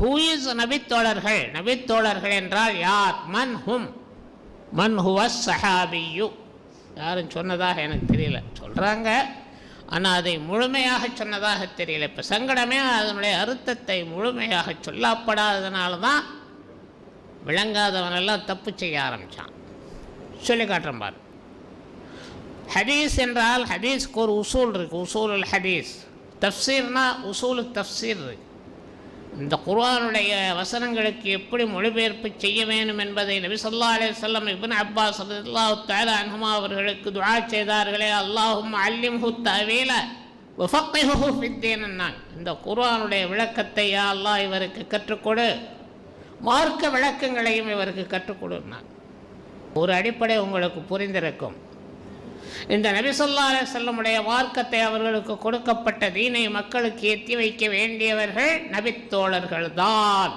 Who is நபித்தோழர்கள்? நபித்தோழர்கள் என்றால் யார்? மன் ஹும். மன் ஹுவ சஹாபியு. யாரும் சொன்னதாக எனக்கு தெரியல. சொல்கிறாங்க ஆனால் அதை முழுமையாக சொன்னதாக தெரியல. இப்போ சங்கடமே அதனுடைய அர்த்தத்தை முழுமையாக சொல்லப்படாததுனால தான் விளங்காதவனெல்லாம் தப்பு செய்ய ஆரம்பித்தான் சொல்லி காட்டுறேன் பாரு. ஹதீஸ் என்றால் ஹதீஸ்க்கு ஒரு உசூல் இருக்குது உசூல் ஹதீஸ். தஃப்சீர்னா உசூலு தஃப்சீர் இருக்கு. இந்த குர்ஆனுடைய வசனங்களுக்கு எப்படி மொழிபெயர்ப்பு செய்ய வேண்டும் என்பதை நபி சொல்லா அலே சொல்லம் இபின் அப்பாஸ் ரலியல்லாஹு தஆலா அனுமா அவர்களுக்கு துவா செய்தார்களே அல்லாஹும் அல்லிம்ஹு தவீல வஃபக்கிஹு நான் இந்த குர்ஆனுடைய விளக்கத்தை யா அல்லாஹ் இவருக்கு கற்றுக்கொடு மார்க்க விளக்கங்களையும் இவருக்கு கற்றுக்கொடுனான் ஒரு அடிப்படை உங்களுக்கு புரிந்திருக்கும். இந்த நபி ஸல்லல்லாஹு அலைஹி வஸல்லமுடைய மார்க்கத்தை அவர்களுக்கு கொடுக்கப்பட்ட தீனை மக்களுக்கு எத்தி வைக்க வேண்டியவர்கள் நபித்தோழர்கள்தான்